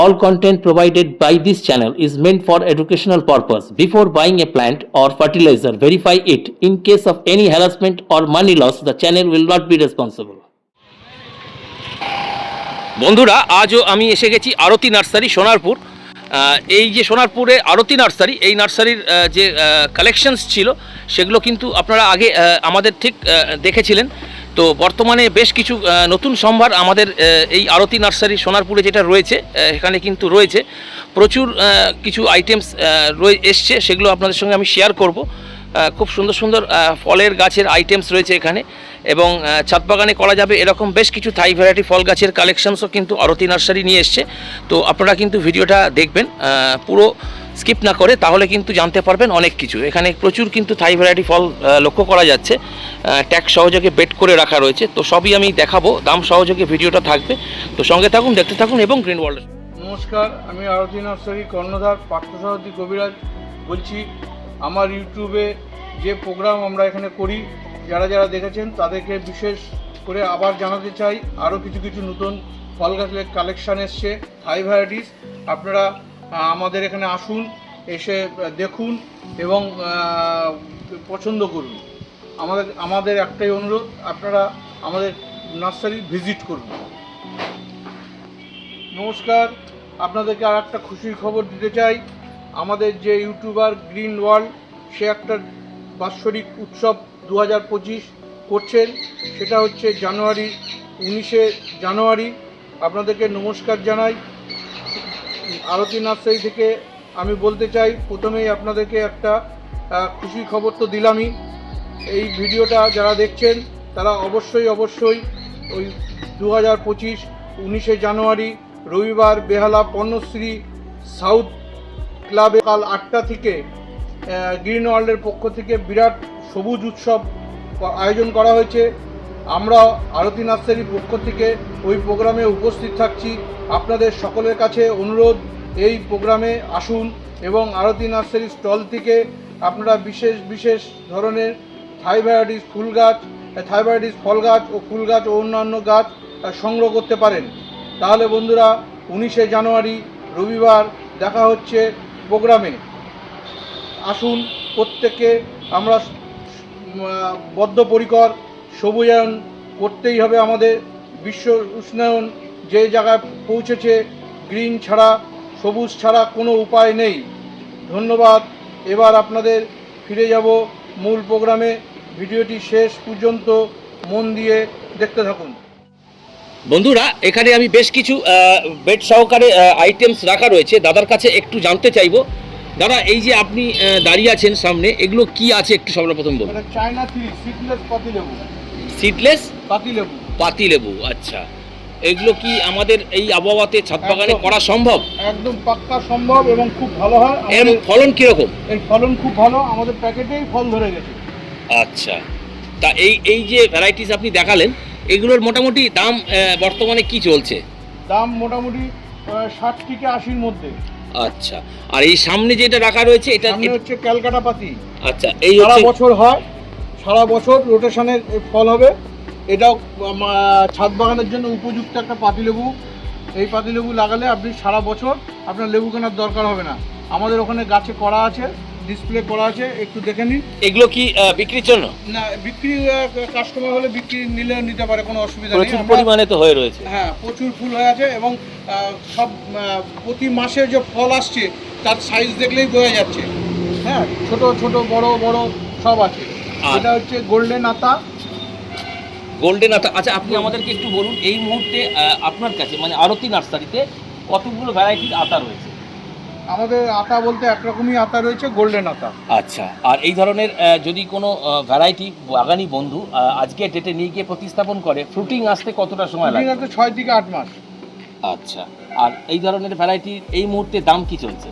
All content provided by this channel is meant for educational purpose. Before buying a plant or fertilizer, verify it. In case of any harassment or money loss, the channel will not be responsible. বন্ধুরা আজও আমি এসে গেছি আরতি nursery Sonarpur এই যে সোনারপুরে আরতি nursery এই নার্সারির যে কালেকশনস ছিল সেগুলো কিন্তু আপনারা আগে আমাদের ঠিক দেখেছিলেন তো বর্তমানে বেশ কিছু নতুন সম্ভার আমাদের এই আরতি নার্সারি সোনারপুরে যেটা রয়েছে এখানে কিন্তু রয়েছে। প্রচুর কিছু আইটেমস রয়ে, এসছে, সেগুলো আপনাদের সঙ্গে আমি শেয়ার করব। খুব সুন্দর সুন্দর ফলের গাছের আইটেমস রয়েছে এখানে এবং ছাদ বাগানে করা যাবে এরকম বেশ কিছু থাই ভ্যারাইটি ফল গাছের কালেকশানসও কিন্তু আরতি নার্সারি নিয়ে এসছে। তো আপনারা কিন্তু ভিডিওটা দেখবেন পুরো স্কিপ না করে তাহলে কিন্তু জানতে পারবেন অনেক কিছু। এখানে প্রচুর কিন্তু থাই ভ্যারাইটি ফল লক্ষ্য করা যাচ্ছে। ট্যাগ সহযোগে বেট করে রাখা রয়েছে। তো সবই আমি দেখাবো। দাম সহযোগে ভিডিওটা থাকবে। তো সঙ্গে থাকুন, দেখতে থাকুন এবং গ্রিন ওয়ার্ল্ড নমস্কার, আমি আরতি নার্সারি কর্ণধার, পার্থসারথী কবিরাজ বলছি। আমার ইউটিউবে যে প্রোগ্রাম আমরা এখানে করি, যারা যারা দেখেছেন তাদেরকে বিশেষ করে আবার জানাতে চাই। আরও কিছু কিছু নতুন ফল গাছের কালেকশান এসছে হাই ভ্যারাইটিস আপনারা আমাদের এখানে আসুন, এসে দেখুন এবং পছন্দ করুন। আমাদের আমাদের একটাই অনুরোধ, আপনারা আমাদের নার্সারি ভিজিট করুন। নমস্কার, আপনাদেরকে আর একটা খুশির খবর দিতে চাই। আমাদের যে ইউটিউবার গ্রিন ওয়ার্ল্ড, সে একটা বাৎসরিক উৎসব দু হাজার পঁচিশ করছেন। সেটা হচ্ছে জানুয়ারি, উনিশে জানুয়ারি। আপনাদেরকে নমস্কার জানাই। আরতি নার্সারি থেকে আমি বলতে চাই, প্রথমেই আপনাদেরকে একটা খুশির খবর তো দিলামই। এই ভিডিওটা যারা দেখছেন, তারা অবশ্যই অবশ্যই ওই দু হাজার পঁচিশ, উনিশে জানুয়ারি, রবিবার বেহালা পণ্যশ্রী সাউথ ক্লাবে কাল আটটা থেকে গ্রিন ওয়ার্ল্ডের পক্ষ থেকে বিরাট সবুজ উৎসব আয়োজন করা হয়েছে। আমরা আরতি নার্সারির পক্ষ থেকে ওই প্রোগ্রামে উপস্থিত থাকছি। আপনাদের সকলের কাছে অনুরোধ, এই প্রোগ্রামে আসুন এবং আরতি নার্সারি স্টল থেকে আপনারা বিশেষ বিশেষ ধরনের থাই ভ্যারাইটিস ফুল গাছ থাই ভ্যারাইটিস ফল গাছ ও ফুল গাছ ও অন্যান্য গাছ সংগ্রহ করতে পারেন। তাহলে বন্ধুরা, উনিশে জানুয়ারি রবিবার দেখা হচ্ছে প্রোগ্রামে। আসুন প্রত্যেকে আমরা বদ্ধপরিকর সবুজায়ন করতেই হবে আমাদের। বিশ্ব উষ্ণায়ন যে জায়গায় পৌঁছেছে গ্রিন ছাড়া সবুজ ছাড়া কোনো উপায় নেই। ধন্যবাদ। এবার আপনাদের ফিরে যাব মূল প্রোগ্রামে। ভিডিওটি শেষ পর্যন্ত মন দিয়ে দেখতে থাকুন। বন্ধুরা এখানে আমি বেশ কিছু বেড সহকারে আইটেমস রাখা রয়েছে। দাদার কাছে একটু জানতে চাইব। দাদা এই যে আপনি দাঁড়িয়ে আছেন সামনে এগুলো কি আছে একটু সর্বপ্রথম বলুন। চায়না থ্রি সিডলেস পাতিলেবু সিডলেস পাতিলেবু পাতি লেবু আচ্ছা। এগুলো কি আমাদের এই আবহাওয়াতে ছাদ বাগানে করা সম্ভব? একদম পাক্কা সম্ভব এবং খুব ভালো হয়। এর ফলন কীরকম? এর ফলন খুব ভালো। আমাদের প্যাকেটেই ফল ধরে গেছে। আচ্ছা। তা এই এই যে ভ্যারাইটিস আপনি দেখালেন এগুলোর মোটামুটি দাম বর্তমানে কি চলছে? দাম মোটামুটি ষাট থেকে আশির মধ্যে। আচ্ছা। আর এই সামনে যেটা রাখা রয়েছে এটা হচ্ছে ক্যালকাটা পাতি। আচ্ছা এই বছর হয়। সারা বছর রোটেশনের ফল হবে। এটাও ছাদ বাগানের জন্য উপযুক্ত একটা পাতিলেবু। এই পাতিলেবু লাগালে আপনি সারা বছর আপনার লেবু কেনার দরকার হবে না। আমাদের ওখানে গাছে করা আছে ডিসপ্লে করা আছে একটু দেখে নিন। এগুলো কি বিক্রির জন্য? না বিক্রি কাস্টমার হলে বিক্রি নিলে নিতে পারে কোনো অসুবিধা নেই। প্রচুর পরিমাণে তো হয়ে রয়েছে। হ্যাঁ প্রচুর ফুল হয়ে আছে এবং সব প্রতি মাসে যে ফল আসছে তার সাইজ দেখলেই বোঝা যাচ্ছে। হ্যাঁ ছোট ছোট বড় বড় সব আছে। এটা হচ্ছে গোল্ডেন আতা গোল্ডেন আতা আচ্ছা আপনি আমাদেরকে একটু বলুন এই মুহূর্তে আপনার কাছে মানে আরতি নার্সারিতে কতগুলো ভ্যারাইটির আতা রয়েছে? আমাদের আতা বলতে একরকমই আতা রয়েছে গোল্ডেন আতা আচ্ছা আর এই ধরনের যদি কোনো ভ্যারাইটি বাগানি বন্ধু আজকে ডেটে নিয়ে গিয়ে প্রতিস্থাপন করে ফ্রুটিং আসতে কতটা সময় লাগে আছে ছয় থেকে আট মাস। আচ্ছা আর এই ধরনের ভ্যারাইটির এই মুহূর্তে দাম কি চলছে?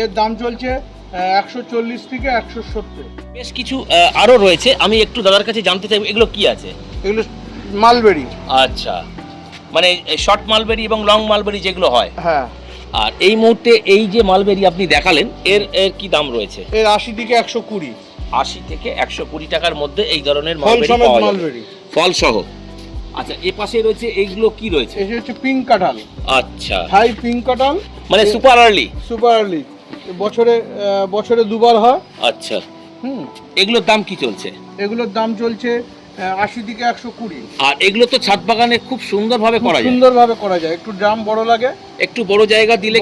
এর দাম চলছে একশো চল্লিশ থেকে একশো সত্তর। বেশ কিছু আহ, আরও রয়েছে। আমি একটু দাদার কাছে জানতে চাইব এগুলো কি আছে? এগুলো মালবেরি। আচ্ছা। মানে শর্ট মালবেরি এবং লং মালবেরি যেগুলো হয়। হ্যাঁ। আর এই মুহূর্তে এই যে মালবেরি আপনি দেখালেন এর এর কি দাম রয়েছে? এর আশি থেকে একশো কুড়ি। আশি থেকে একশো কুড়ি টাকার মধ্যে এই ধরনের মালবেরি ফল সহ আচ্ছা এ পাশে রয়েছে এইগুলো কি রয়েছে? এসে হচ্ছে পিঙ্ক কাঁঠাল। আচ্ছা। থাই পিঙ্ক কাঁঠাল। মানে সুপার আর্লি। Super early. বছরে বছরে দুবার হয়। আচ্ছা। হুম। এগুলোর দাম কি চলছে? এগুলোর দাম চলছে আশি থেকে একশো কুড়ি। আর এগুলো তো ছাদ বাগানে খুব সুন্দরভাবে করা যায়। সুন্দরভাবে করা যায়। একটু ড্রাম বড় লাগে। একটু বড় জায়গা দিলে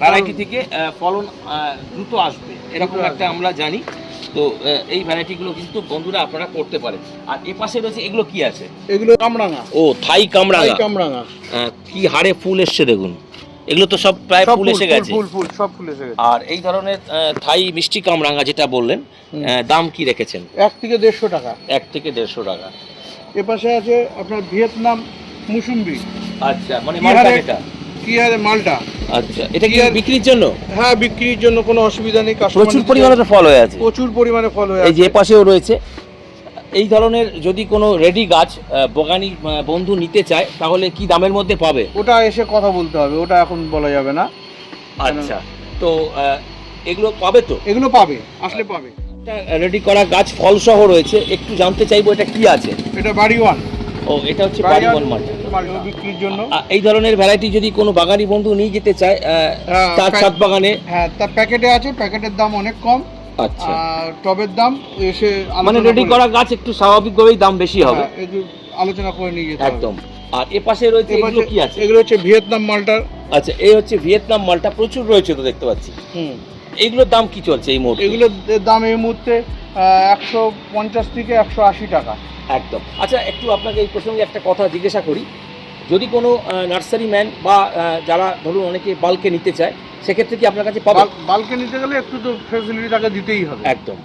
ভ্যারাইটি থেকে ফলন দ্রুত আসবে। এরকম একটা আমরা জানি। তো এই ভ্যারাইটিগুলো কিন্তু বন্ধুরা আপনারা করতে পারেন। আর এ পাশে রয়েছে এগুলো কি আছে? এগুলো কামরাঙা। ও থাই কামরাঙা। কামরাঙা। কি হারে ফুল এসছে দেখুন। এগুলো তো সব প্রায় ফুল এসে গেছে। ফুল ফুল সব ফুল এসে গেছে। আর এই ধরনের থাই মিষ্টি কামরাঙা যেটা বললেন দাম কি রেখেছেন? এক থেকে দেড়শো টাকা। এক থেকে দেড়শো টাকা। এ পাশে আছে আপনার ভিয়েতনাম মুসুম্বি। আচ্ছা মানে মালটা এটা কি মালটা? আচ্ছা এটা কি বিক্রির জন্য? হ্যাঁ বিক্রির জন্য কোনো অসুবিধা নেই প্রচুর পরিমাণে। ফল হয়ে আছে। প্রচুর পরিমাণে ফল হয়ে আছে এই যে পাশেও রয়েছে। এই ধরনের যদি কোনো রেডি গাছ বগানি বন্ধু নিতে চায় তাহলে কি দামের মধ্যে পাবে? ওটা এসে কথা বলতে হবে ওটা এখন বলা যাবে না। আচ্ছা তো এগুলো পাবে তো? এগুলো পাবে আসলে পাবে। রেডি করা গাছ ফল সহ রয়েছে একটু জানতে চাইব এটা কি আছে? এটা বাড়ি ওয়ান। ও এটা হচ্ছে বাড়ি মালটা মালটা বিক্রির জন্য। এই ধরনের ভ্যারাইটি যদি কোনো বাগানি বন্ধু নিয়ে যেতে চায় হ্যাঁ, প্যাক- সাত বাগানে? হ্যাঁ তার প্যাকেটে আছে প্যাকেটের দাম অনেক কম। আচ্ছা। আর টবের দাম এসে মানে রেডি করা গাছ একটু স্বাভাবিকভাবেই দাম বেশি হবে। হ্যাঁ, যে আলোচনা করে নিয়ে যেতে একদম। আর এ পাশে রয়েছে এগুলো কি আছে? এগুলো হচ্ছে ভিয়েতনাম মালটার আচ্ছা এই হচ্ছে ভিয়েতনাম মালটা প্রচুর রয়েছে তো দেখতে পাচ্ছি। হুম। এইগুলোর দাম কি চলছে এই মুহূর্তে? এগুলোর দাম এই মুহূর্তে একশো পঞ্চাশ থেকে একশো আশি টাকা। একদম। আচ্ছা একটু আপনাকে এই প্রসঙ্গে একটা কথা জিজ্ঞাসা করি। যদি কোনো নার্সারি ম্যান বা যারা ধরুন অনেকে বাল্কে নিতে চায় সেক্ষেত্রে কি আপনার কাছে বাল্কে নিতে গেলে একটু তো ফেসিলিটি তাকে দিতেই হবে। একদম।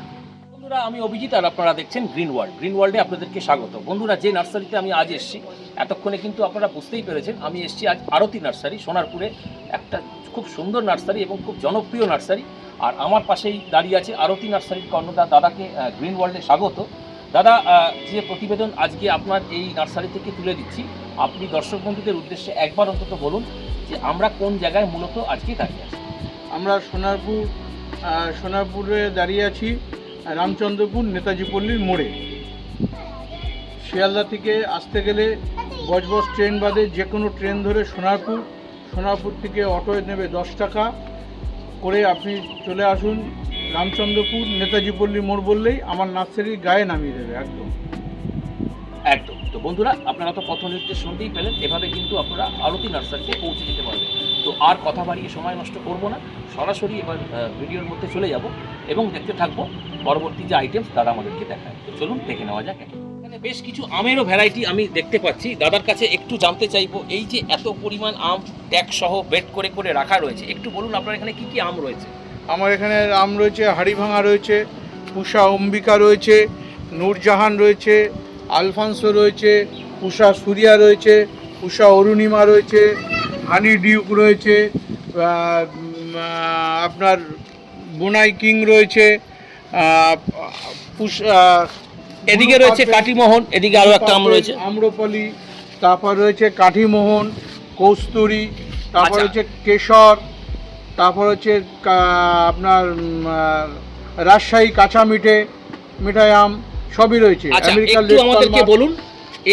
বন্ধুরা আমি অভিজিৎ আর আপনারা দেখছেন গ্রিন ওয়ার্ল্ড গ্রিন ওয়ার্ল্ডে আপনাদেরকে স্বাগত। বন্ধুরা যে নার্সারিতে আমি আজ এসেছি এতক্ষণে কিন্তু আপনারা বুঝতেই পেরেছেন আমি এসেছি আজ আরতি নার্সারি সোনারপুরে একটা খুব সুন্দর নার্সারি এবং খুব জনপ্রিয় নার্সারি। আর আমার পাশেই দাঁড়িয়ে আছে আরতি নার্সারির কর্ণদা দাদাকে গ্রিন ওয়ার্ল্ডে স্বাগত। দাদা যে প্রতিবেদন আজকে আপনার এই নার্সারি থেকে তুলে দিচ্ছি আপনি দর্শক বন্ধুদের উদ্দেশ্যে একবার অন্তত বলুন যে আমরা কোন জায়গায় মূলত আজকে দাঁড়িয়ে আছি? আমরা সোনারপুর সোনারপুরে দাঁড়িয়ে আছি রামচন্দ্রপুর নেতাজি পল্লীর মোড়ে। শিয়ালদা থেকে আসতে গেলে বজবজ ট্রেন বাদে যে কোনো ট্রেন ধরে সোনারপুর সোনারপুর থেকে অটো নেবে দশ টাকা করে আপনি চলে আসুন রামচন্দ্রপুর নেতাজি পল্লী মোড় বললেই আমার নার্সারির গায়ে নামিয়ে দেবে একদম। একদম। তো বন্ধুরা, আপনারা তো পথ নির্দেশ শুনতেই পেলেন, এভাবে কিন্তু আপনারা আরতি নার্সারিতে পৌঁছে যেতে পারবেন। তো আর কথা বাড়িয়ে সময় নষ্ট করব না, সরাসরি এবার ভিডিওর মধ্যে চলে যাব এবং দেখতে থাকব পরবর্তী যে আইটেমস দাদা আমাদেরকে দেখায়। তো চলুন, দেখে নেওয়া যাক। এখানে বেশ কিছু আমেরও ভ্যারাইটি আমি দেখতে পাচ্ছি। দাদার কাছে একটু জানতে চাইব, এই যে এত পরিমাণ আম ট্যাগ সহ বেড করে করে রাখা রয়েছে, একটু বলুন আপনার এখানে কি কি আম রয়েছে? আমার এখানে আম রয়েছে, হাড়িভাঙা রয়েছে, পুষা অম্বিকা রয়েছে, নূরজাহান রয়েছে আলফান্সো রয়েছে উষা সুরিয়া রয়েছে উষা অরুণিমা রয়েছে হানি ডিউক রয়েছে আপনার বোনাই কিং রয়েছে এদিকে রয়েছে কাটিমোহন এদিকে আরও একটা আম রয়েছে আম্রপলি তারপর রয়েছে কাঠিমোহন কৌস্তুরি তারপর। হচ্ছে কেশর তারপর হচ্ছে আপনার রাজশাহী কাঁচা মিঠে মিঠাই আম সবই রয়েছে। আচ্ছা একটু আমাদেরকে বলুন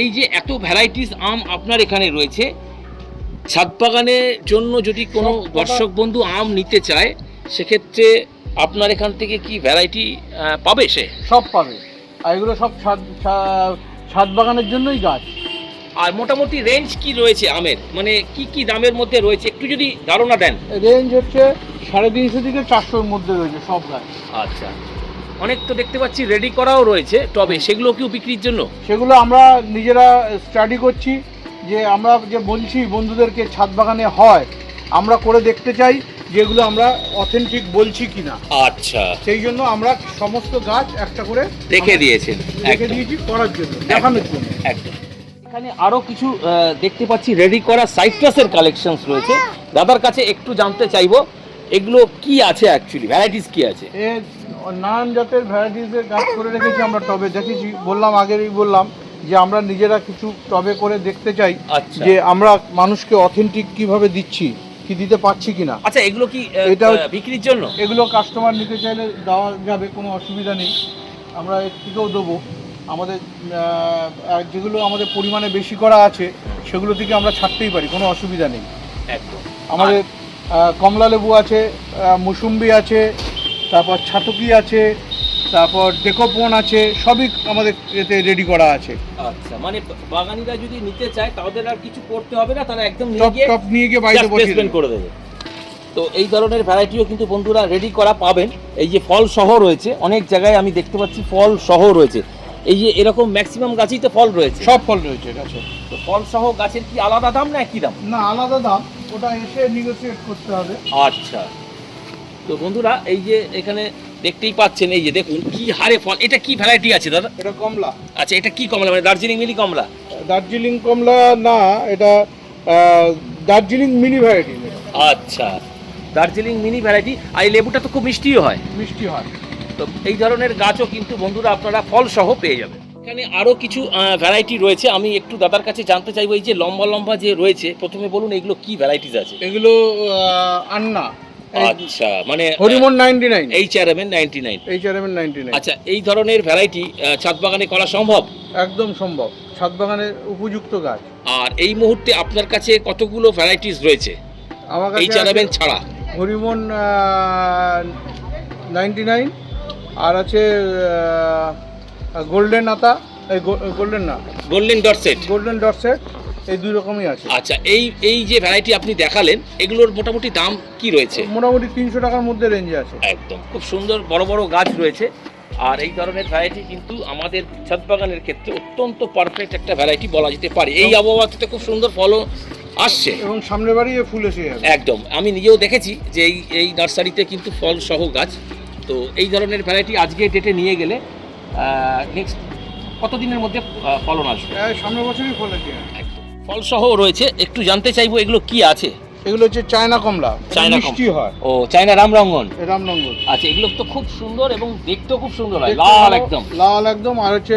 এই যে এত ভ্যারাইটিস আম আপনার এখানে রয়েছে ছাদ বাগানের জন্য যদি কোনো দর্শক বন্ধু আম নিতে চায় সেক্ষেত্রে আপনার এখান থেকে কি ভ্যারাইটি পাবে সে? সব পাবে। আর এগুলো সব ছাদ ছাদ বাগানের জন্যই গাছ। আর মোটামুটি রেঞ্জ কি রয়েছে আমের? মানে কি কি দামের মধ্যে রয়েছে? একটু যদি ধারণা দেন। রেঞ্জ হচ্ছে সাড়ে তিনশো থেকে চারশোর মধ্যে রয়েছে সব গাছ। আচ্ছা। অনেক তো দেখতে পাচ্ছি রেডি করাও রয়েছে তবে সেগুলো কেউ বিক্রির জন্য? সেগুলো আমরা নিজেরা স্টাডি করছি যে আমরা যে বলছি বন্ধুদেরকে ছাদ বাগানে হয় আমরা করে দেখতে চাই যেগুলো আমরা অথেন্টিক বলছি কিনা। আচ্ছা। সেই জন্য আমরা সমস্ত গাছ একটা করে রেখে দিয়েছেন রেখে দিয়েছি করার জন্য দেখানোর জন্য। একদম। এখানে আরও কিছু দেখতে পাচ্ছি রেডি করা সাইট্রাসের কালেকশনস রয়েছে। দাদার কাছে একটু জানতে চাইব এগুলো কি আছে অ্যাকচুয়ালি ভ্যারাইটিস কি আছে? নানান জাতের ভ্যারাইটিসের গাছ করে রেখেছি আমরা টবে। দেখেছি বললাম আগেরই বললাম যে আমরা নিজেরা কিছু টবে করে দেখতে চাই আচ্ছা। যে আমরা মানুষকে অথেন্টিক কীভাবে দিচ্ছি কি দিতে পারছি কিনা। আচ্ছা এগুলো কি এটা বিক্রির জন্য? এগুলো কাস্টমার নিতে চাইলে দেওয়া যাবে কোনো অসুবিধা নেই। আমরা এর থেকেও দেবো। আমাদের যেগুলো আমাদের পরিমাণে বেশি করা আছে সেগুলো থেকে আমরা ছাড়তেই পারি কোনো অসুবিধা নেই। একদম। আমাদের কমলা লেবু আছে মুসুম্বি আছে তারপর ছাতকি আছে তারপর ডেকোপন আছে সবই আমাদের এতে রেডি করা আছে। আচ্ছা মানে বাগানিরা যদি নিতে চায় তাদের আর কিছু করতে হবে না তারা একদম নিয়ে গিয়ে টপ নিয়ে গিয়ে বাড়িতে just বসিয়ে করে দেবে। তো এই ধরনের ভ্যারাইটিও কিন্তু বন্ধুরা রেডি করা পাবেন। এই যে ফল সহ রয়েছে অনেক জায়গায় আমি দেখতে পাচ্ছি ফল সহ রয়েছে। এই যে এরকম ম্যাক্সিমাম গাছেই তো ফল রয়েছে। সব ফল রয়েছে গাছে তো ফল সহ গাছের কি আলাদা দাম না একই দাম? না আলাদা দাম ওটা এসে নেগোসিয়েট করতে হবে। আচ্ছা। তো বন্ধুরা এই যে এখানে দেখতেই পাচ্ছেন এই যে দেখুন কি হারে ফল। এটা কি ভ্যারাইটি আছে দাদা? এটা কমলা। আচ্ছা এটা কি কমলা মানে দার্জিলিং মিলি কমলা? দার্জিলিং কমলা না এটা দার্জিলিং মিনি ভ্যারাইটি আচ্ছা দার্জিলিং মিনি ভ্যারাইটি আর এই লেবুটা তো খুব মিষ্টিও হয়। মিষ্টি হয়। তো এই ধরনের গাছও কিন্তু বন্ধুরা আপনারা ফল সহ পেয়ে যাবেন। এখানে আরও কিছু ভ্যারাইটি রয়েছে আমি একটু দাদার কাছে জানতে চাইব এই যে লম্বা লম্বা যে রয়েছে প্রথমে বলুন এগুলো কি ভ্যারাইটিস আছে? এগুলো আন্না। আচ্ছা মানে Hariman ninety nine H R M N ninety nine H ninety nine আচ্ছা এই ধরনের ভ্যারাইটি ছাদ বাগানে করা সম্ভব? একদম সম্ভব। ছাদ বাগানের উপযুক্ত গাছ। আর এই মুহূর্তে আপনার কাছে কতগুলো ভ্যারাইটিস রয়েছে? আমার কাছে এম ছাড়া। হরিমন নাইনটি নাইন আর আছে গোল্ডেন আতা এই গোল্ডেন না। Golden dot set golden dot set এই দুই রকমই আছে। আচ্ছা এই এই যে ভ্যারাইটি আপনি দেখালেন এগুলোর মোটামুটি দাম কি রয়েছে? মোটামুটি তিনশো টাকার মধ্যে রেঞ্জে আছে। একদম খুব সুন্দর বড় বড় গাছ রয়েছে। আর এই ধরনের ভ্যারাইটি কিন্তু আমাদের ছাদ বাগানের ক্ষেত্রে অত্যন্ত পারফেক্ট একটা ভ্যারাইটি বলা যেতে পারে। এই আবহাওয়াতে খুব সুন্দর ফলও আসছে। এবং সামনের বাড়ি ফুল এসে যাবে। একদম আমি নিজেও দেখেছি যে এই এই নার্সারিতে কিন্তু ফল সহ গাছ। তো এই ধরনের ভ্যারাইটি আজকে ডেটে নিয়ে গেলে নেক্সট কতদিনের মধ্যে ফলন আসবে? সামনের বছরই ফল এসে যাবে একদম ফল সহ রয়েছে। একটু জানতে চাইব এগুলো কি আছে? এগুলো হচ্ছে চায়না কমলা। চায়না মিষ্টি হয়। ও চায়না রামরঙ্গন? রামনগর আচ্ছা এগুলো তো খুব সুন্দর এবং দেখতেও খুব সুন্দর হয়। লাল একদম। লাল একদম। আর হচ্ছে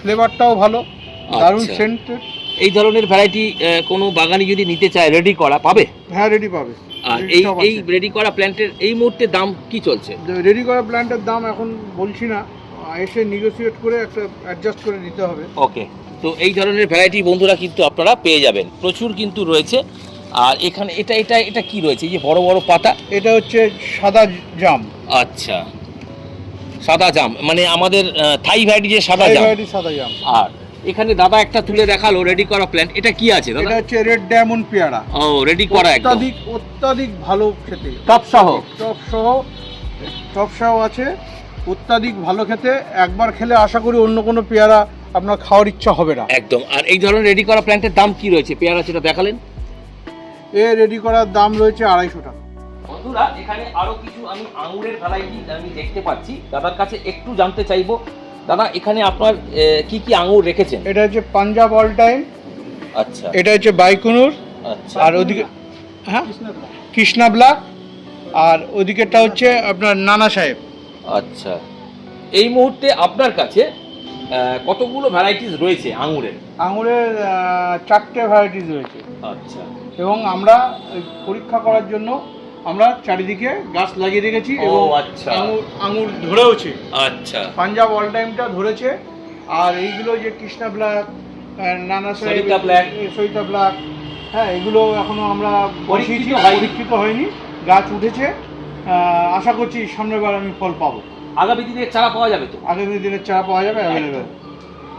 ফ্লেভারটাও ভালো। দারুণ আচ্ছা। সেন্টেড এই ধরনের ভ্যারাইটি কোনো বাগানে যদি নিতে চায় রেডি করা পাবে? হ্যাঁ রেডি পাবে। আর এই এই রেডি করা প্ল্যান্টের এই মুহূর্তে দাম কি চলছে? রেডি করা প্ল্যান্টের দাম এখন বলছি না। এসে নেগোসিয়েট করে একটা অ্যাডজাস্ট করে নিতে হবে। ওকে তো এই ধরনের ভ্যারাইটি বন্ধুরা কিন্তু আপনারা পেয়ে যাবেন। প্রচুর কিন্তু রয়েছে। আর এখানে এটা এটা এটা কি রয়েছে? এই যে বড় বড় পাতা? এটা হচ্ছে সাদা জাম। আচ্ছা। সাদা জাম। মানে আমাদের থাই ভ্যারাইটি যে সাদা জাম। সাদা জাম। আর এখানে দাদা একটা তুলে দেখাল রেডি করা প্ল্যান্ট এটা কি আছে দাদা? এটা হচ্ছে রেড ডায়মন্ড পেয়ারা। ও রেডি করা একদম। অত্যাধিক অত্যাধিক ভালো খেতে। টপ সহ। টপ সহ টপ সহ আছে। অত্যাধিক ভালো খেতে। একবার খেলে আশা করি অন্য কোনো পেয়ারা আপনার খাওয়ার ইচ্ছা হবে না। একদম। আর এই ধরনের রেডি করা প্ল্যান্টের দাম কি রয়েছে? পেয়ারা সেটা দেখালেন। এ রেডি করার দাম রয়েছে আড়াইশো টাকা। বন্ধুরা এখানে আরও কিছু আমি আঙুরের ভ্যারাইটি আমি দেখতে পাচ্ছি। দাদার কাছে একটু জানতে চাইব। দাদা এখানে আপনার কি কি আঙুর রেখেছেন? এটা হচ্ছে পাঞ্জাব অল টাইম আচ্ছা। এটা হচ্ছে বাইকুনুর আচ্ছা। আর ওদিকে হ্যাঁ? কৃষ্ণা ব্লাক আর ওদিকেরটা হচ্ছে আপনার নানা সাহেব। আচ্ছা। এই মুহূর্তে আপনার কাছে কতগুলো ভ্যারাইটিস রয়েছে আঙুরের? আঙুরের চারটে ভ্যারাইটিস রয়েছে। আচ্ছা। এবং আমরা পরীক্ষা করার জন্য আমরা চারিদিকে গাছ লাগিয়ে রেখেছি ও, এবং আচ্ছা। আঙুর আঙুর ধরেওছে। আচ্ছা। পাঞ্জাব অল টাইমটা ধরেছে। আর এইগুলো যে কৃষ্ণা ব্ল্যাক নানা সরিতা। এ, সরিতা ব্ল্যাক হ্যাঁ এগুলো এখনও আমরা। পরীক্ষিত হয়নি। গাছ উঠেছে। আশা করছি সামনের বার আমি ফল পাবো। আগামী দিনের চারা পাওয়া যাবে তো? আগামী দিনের চারা পাওয়া যাবে অ্যাভেলেবেল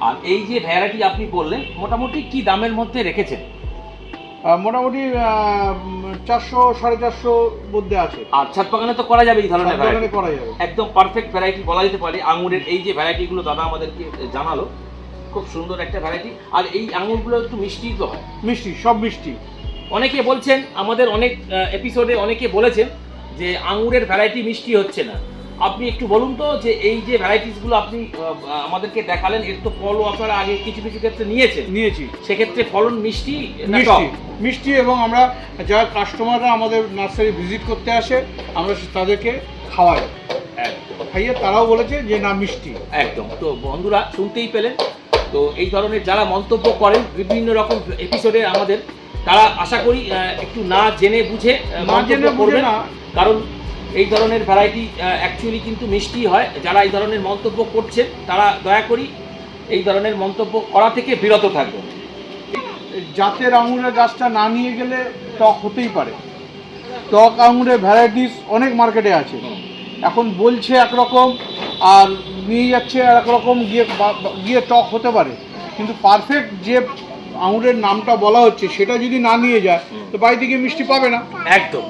আর এই যে ভ্যারাইটি আপনি বললেন মোটামুটি কি দামের মধ্যে রেখেছেন? মোটামুটি চারশো সাড়ে চারশো মধ্যে আছে। আর ছাদ বাগানে তো করা যাবে এই ধরনের ভ্যারাইটি করা যাবে। একদম পারফেক্ট ভ্যারাইটি বলা যেতে পারে। আঙুরের এই যে ভ্যারাইটিগুলো দাদা আমাদেরকে জানালো খুব সুন্দর একটা ভ্যারাইটি আর এই আঙুরগুলো একটু মিষ্টি তো হয়। মিষ্টি সব মিষ্টি। অনেকে বলছেন আমাদের অনেক এপিসোডে অনেকে বলেছেন যে আঙুরের ভ্যারাইটি মিষ্টি হচ্ছে না। আপনি একটু বলুন তো যে এই যে ভ্যারাইটিসগুলো আপনি আমাদেরকে দেখালেন এর তো ফলও আপনারা আগে কিছু কিছু ক্ষেত্রে নিয়েছেন। নিয়েছি। সেক্ষেত্রে ফলন মিষ্টি মিষ্টি মিষ্টি এবং আমরা যারা কাস্টমাররা আমাদের নার্সারি ভিজিট করতে আসে আমরা তাদেরকে খাওয়াই। খাইয়ে তারাও বলেছে যে না মিষ্টি। একদম। তো বন্ধুরা শুনতেই পেলেন। তো এই ধরনের যারা মন্তব্য করেন বিভিন্ন রকম এপিসোডে আমাদের তারা আশা করি একটু না জেনে বুঝে না জেনে বুঝে না। কারণ এই ধরনের ভ্যারাইটি অ্যাকচুয়ালি কিন্তু মিষ্টি হয়। যারা এই ধরনের মন্তব্য করছেন তারা দয়া করি এই ধরনের মন্তব্য করা থেকে বিরত থাকবেন। জাতের আঙুরের গাছটা না নিয়ে গেলে টক হতেই পারে। টক আঙুরের ভ্যারাইটিস অনেক মার্কেটে আছে। এখন বলছে একরকম আর নিয়ে যাচ্ছে আর একরকম গিয়ে গিয়ে টক হতে পারে। কিন্তু পারফেক্ট যে আঙুরের নামটা বলা হচ্ছে সেটা যদি না নিয়ে যায় তো বাড়ি থেকে মিষ্টি পাবে না। একদম।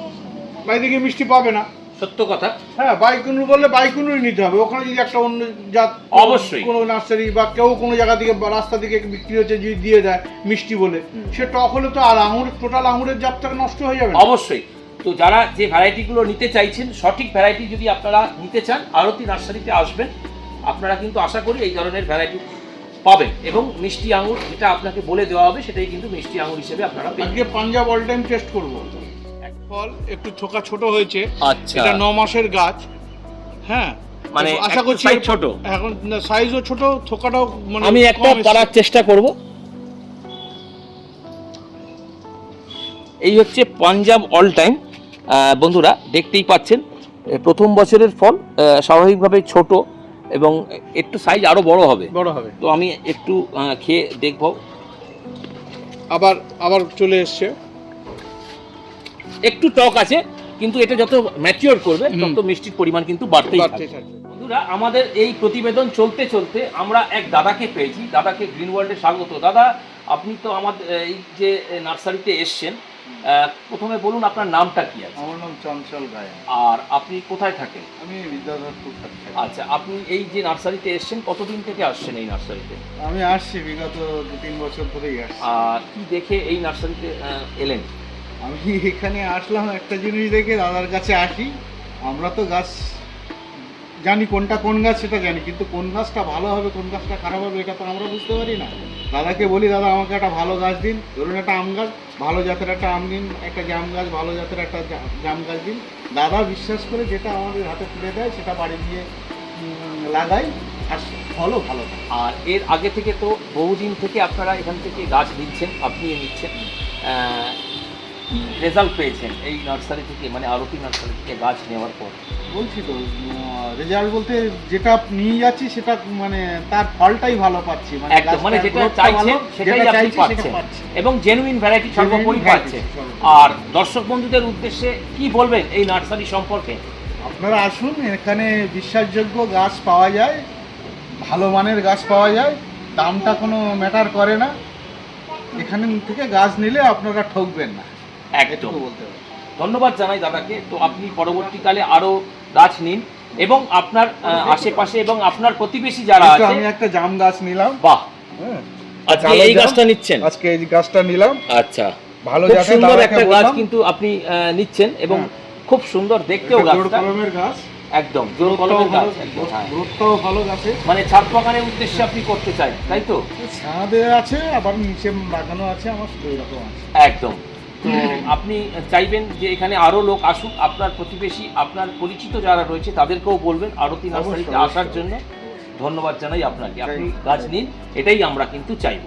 বাড়ি থেকে মিষ্টি পাবে না। সত্য কথা? হ্যাঁ বাইকুনুর বললে বাইকুনুরই নিতে হবে। ওখানে যদি একটা অন্য জাত অবশ্যই। কোনো নার্সারি বা কেউ কোনো জায়গা থেকে বা রাস্তা থেকে বিক্রি হচ্ছে যদি দিয়ে দেয় মিষ্টি বলে সে টক হলে তো আর আঙুর টোটাল আঙুরের জাতটা নষ্ট হয়ে যাবে অবশ্যই। তো যারা যে ভ্যারাইটিগুলো নিতে চাইছেন সঠিক ভ্যারাইটি যদি আপনারা নিতে চান আরতি নার্সারিতে আসবেন আপনারা কিন্তু আশা করি এই ধরনের ভ্যারাইটি পাবেন। এবং মিষ্টি আঙুর যেটা আপনাকে বলে দেওয়া হবে সেটাই কিন্তু মিষ্টি আঙুর হিসেবে আপনারা আজকে পাঞ্জাব অল টাইম টেস্ট করব। ফল একটু থোকা ছোট হয়েছে। আচ্ছা। এটা ন মাসের গাছ। হ্যাঁ। মানে আশা করছি ছোট। এখন সাইজও ছোট থোকাটাও মানে আমি একটা পারার চেষ্টা করব। এই হচ্ছে পাঞ্জাব অল টাইম বন্ধুরা দেখতেই পাচ্ছেন প্রথম বছরের ফল স্বাভাবিকভাবে ছোট এবং একটু সাইজ আরও বড় হবে। বড় হবে। তো আমি একটু খেয়ে দেখব। আবার আবার চলে এসছে। একটু টক আছে কিন্তু এটা যত ম্যাচিওর করবে তত মিষ্টির পরিমাণ কিন্তু বাড়তেই থাকবে। বন্ধুরা আমাদের এই প্রতিবেদন চলতে চলতে আমরা এক দাদাকে পেয়েছি। দাদাকে গ্রিন ওয়ার্ল্ডে স্বাগত। দাদা আপনি তো আমাদের এই যে নার্সারিতে এসছেন প্রথমে বলুন আপনার নামটা কি আছে? আমার নাম চঞ্চল গায়ে আর আপনি কোথায় থাকেন? আমি বিদ্যাধরপুর থাকি। আচ্ছা আপনি এই যে নার্সারিতে এসছেন কতদিন থেকে আসছেন এই নার্সারিতে? আমি আসছি বিগত দু তিন বছর ধরেই আসছি। আর কি দেখে এই নার্সারিতে এলেন? আমি এখানে আসলাম একটা জিনিস দেখে, দাদার কাছে আসি। আমরা তো গাছ জানি কোনটা কোন গাছ সেটা জানি, কিন্তু কোন গাছটা ভালো হবে, কোন গাছটা খারাপ হবে এটা তো আমরা বুঝতে পারি না। দাদাকে বলি, দাদা, আমাকে একটা ভালো গাছ দিন। ধরুন একটা আম গাছ, ভালো জাতের একটা আম দিন একটা জাম গাছ, ভালো জাতের একটা জাম গাছ দিন। দাদা বিশ্বাস করে যেটা আমাদের হাতে তুলে দেয়, সেটা বাড়ি দিয়ে লাগাই, আর ফলও ভালো আর এর আগে থেকে তো বহুদিন থেকে আপনারা এখান থেকে গাছ নিচ্ছেন আপনি নিচ্ছেন। কি রেজাল্ট পেয়েছেন এই নার্সারি থেকে মানে আরতি নার্সারি থেকে গাছ নেওয়ার পর। বলছি তো রেজাল্ট বলতে যেটা নিয়ে যাচ্ছি সেটা মানে তার ফলটাই ভালো পাচ্ছি মানে একদম মানে যেটা চাইছেন সেটাই আপনি পাচ্ছেন। এবং জেনুইন ভ্যারাইটি সর্বোপরি পাচ্ছে আর দর্শক বন্ধুদের উদ্দেশ্যে কি বলবেন এই নার্সারি সম্পর্কে? আপনারা আসুন এখানে বিশ্বাসযোগ্য গাছ পাওয়া যায় ভালো মানের গাছ পাওয়া যায় দামটা কোনো ম্যাটার করে না। এখানে থেকে গাছ নিলে আপনারা ঠকবেন না। একদম। ধন্যবাদ জানাই দাদাকে। তো আপনি পরবর্তীকালে আরও গাছ নিন এবং আপনার আশেপাশে এবং আপনার প্রতিবেশী যারা আছে আমি একটা জাম গাছ নিলাম। বাহ। হ্যাঁ। আজকে এই গাছটা নিচ্ছেন? আজকে এই গাছটা নিলাম। আচ্ছা। ভালো সুন্দর একটা গাছ কিন্তু আপনি নিচ্ছেন এবং হ্যাঁ। খুব সুন্দর দেখতেও গাছটা। কলমের গাছ। একদম জোর কলমের গাছ। হ্যাঁ। গ্রোথটাও ভালো গাছে। মানে ছাদ বাগানের উদ্দেশ্যে আপনি করতে চাই তাই তো? ছাদে আছে আবার নিচে লাগানো আছে আমার ওই রকম আছে। একদম। তো আপনি চাইবেন যে এখানে আরও লোক আসুক আপনার প্রতিবেশী আপনার পরিচিত যারা রয়েছে তাদেরকেও বলবেন আরতি নার্সারিতে আসার। জন্য। ধন্যবাদ জানাই আপনাকে। আপনি গাছ নিন এটাই আমরা কিন্তু চাইব।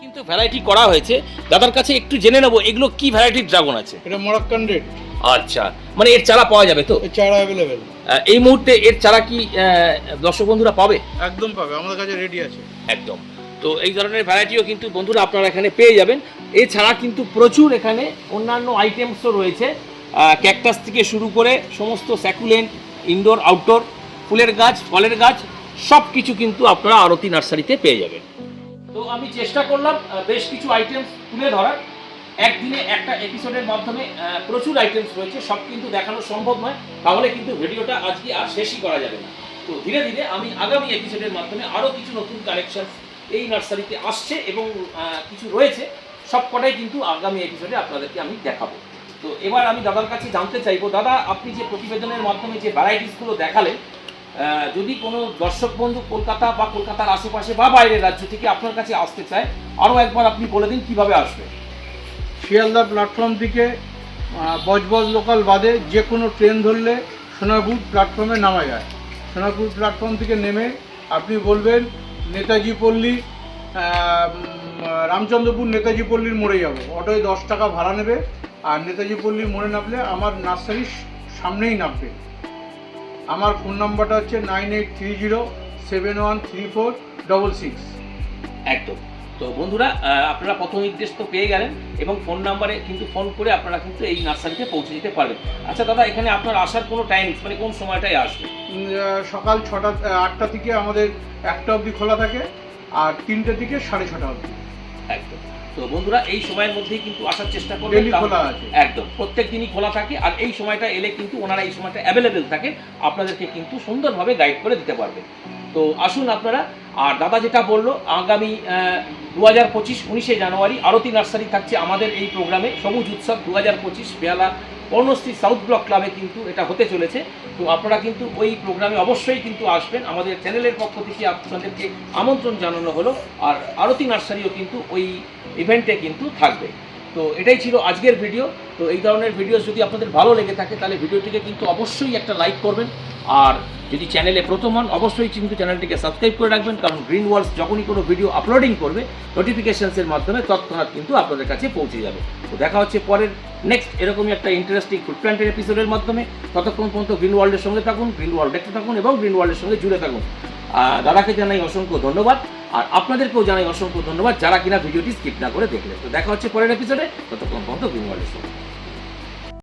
কিন্তু ভ্যারাইটি করা হয়েছে। দাদার কাছে একটু জেনে নেব এগুলো কি ভ্যারাইটির ড্রাগন আছে? এটা মরাক্কান রেড। আচ্ছা মানে এর চারা পাওয়া যাবে তো? চারা অ্যাভেলেবেল এই মুহূর্তে এর চারা কি আহ, দর্শক বন্ধুরা পাবে? একদম পাবে আমাদের কাছে রেডি আছে। একদম। তো এই ধরনের ভ্যারাইটিও কিন্তু বন্ধুরা আপনারা এখানে পেয়ে যাবেন। এছাড়া কিন্তু প্রচুর এখানে অন্যান্য আইটেমসও রয়েছে। ক্যাকটাস থেকে শুরু করে সমস্ত স্যাকুলেন্ট ইনডোর আউটডোর ফুলের গাছ, ফলের গাছ সব কিছু কিন্তু আপনারা আরতি নার্সারিতে পেয়ে যাবেন। তো আমি চেষ্টা করলাম বেশ কিছু আইটেমস তুলে ধরার। একদিনে একটা এপিসোডের মাধ্যমে প্রচুর আইটেমস রয়েছে, সব কিন্তু দেখানো সম্ভব নয়। তাহলে কিন্তু ভিডিওটা আজকে আর শেষই করা যাবে না। তো ধীরে ধীরে আমি আগামী এপিসোডের মাধ্যমে আরও কিছু নতুন কালেকশন এই নার্সারিতে আসছে এবং কিছু রয়েছে। সব কটাই কিন্তু আগামী এপিসোডে আপনাদেরকে আমি দেখাবো। তো এবার আমি দাদার কাছে জানতে চাইব, দাদা, আপনি যে প্রতিবেদনের মাধ্যমে যে ভ্যারাইটিসগুলো দেখালেন যদি কোনো দর্শক বন্ধু কলকাতা বা কলকাতার আশেপাশে বা বাইরের রাজ্য থেকে আপনার কাছে আসতে চায়, আরও একবার আপনি বলে দিন কীভাবে আসবে? শিয়ালদা প্ল্যাটফর্ম থেকে বজবজ লোকাল বাদে যে কোনো ট্রেন ধরলে সোনারপুর প্ল্যাটফর্মে নামা যায়। সোনারপুর প্ল্যাটফর্ম থেকে নেমে আপনি বলবেন, নেতাজি পল্লী রামচন্দ্রপুর নেতাজি পল্লীর মোড়ে যাব। অটোয় দশ টাকা ভাড়া নেবে আর নেতাজি পল্লীর মোড়ে নামলে আমার নার্সারির সামনেই নামবে। আমার ফোন নাম্বারটা হচ্ছে nine eight three zero seven one three four double six. একদম। তো বন্ধুরা আপনারা পথ নির্দেশ তো পেয়ে গেলেন এবং ফোন নাম্বারে কিন্তু ফোন করে আপনারা কিন্তু এই নার্সারিতে পৌঁছে যেতে পারবেন। আচ্ছা দাদা এখানে আপনার আসার কোনো টাইম মানে কোন সময়টায় আসবে? সকাল ছটা আটটা থেকে আমাদের একটা অবধি খোলা থাকে আর তিনটে থেকে সাড়ে ছটা অবধি। একদম। তো বন্ধুরা এই সময়ের মধ্যেই কিন্তু আসার চেষ্টা করবেন একদম প্রত্যেক দিনই খোলা থাকে আর এই সময়টা এলে কিন্তু ওনারা এই সময়টা অ্যাভেলেবেল থাকে আপনাদেরকে কিন্তু সুন্দরভাবে গাইড করে দিতে পারবে তো আসুন আপনারা আর দাদা যেটা বলল আগামী দু হাজার পঁচিশ উনিশে জানুয়ারি আরতি নার্সারি থাকছে আমাদের এই প্রোগ্রামে সবুজ উৎসব দু হাজার পঁচিশ বেহালা কর্ণশ্রী সাউথ ব্লক ক্লাবে কিন্তু এটা হতে চলেছে। তো আপনারা কিন্তু ওই প্রোগ্রামে অবশ্যই কিন্তু আসবেন। আমাদের চ্যানেলের পক্ষ থেকে আপনাদেরকে আমন্ত্রণ জানানো হলো আর আরতি নার্সারিও কিন্তু ওই ইভেন্টে কিন্তু থাকবে। তো এটাই ছিল আজকের ভিডিও। তো এই ধরনের ভিডিও যদি আপনাদের ভালো লেগে থাকে, তাহলে ভিডিওটিকে কিন্তু অবশ্যই একটা লাইক করবেন। আর যদি চ্যানেলে প্রথম হন, অবশ্যই কিন্তু চ্যানেলটিকে সাবস্ক্রাইব করে রাখবেন, কারণ গ্রিন ওয়ালস যখনই কোনো ভিডিও আপলোডিং করবে নোটিফিকেশনসের মাধ্যমে তৎক্ষণাৎ কিন্তু আপনাদের কাছে পৌঁছে যাবে। তো দেখা হচ্ছে পরের নেক্সট এরকমই একটা ইন্টারেস্টিং ফুড প্ল্যান্টের এপিসোডের মাধ্যমে। ততক্ষণ পর্যন্ত গ্রিন ওয়ার্ল্ডের সঙ্গে থাকুন গ্রিন ওয়ার্ল্ড দেখতে থাকুন এবং গ্রিন ওয়ার্ল্ডের সঙ্গে জুড়ে থাকুন। দাদাকে জানাই অসংখ্য ধন্যবাদ, আর আপনাদেরকেও জানাই অসংখ্য ধন্যবাদ যারা কিনা ভিডিওটি স্কিপ না করে দেখলেন। তো দেখা হচ্ছে পরের এপিসোডে ততক্ষণ পর্যন্ত গ্রিন ওয়ার্ল্ডের সঙ্গে।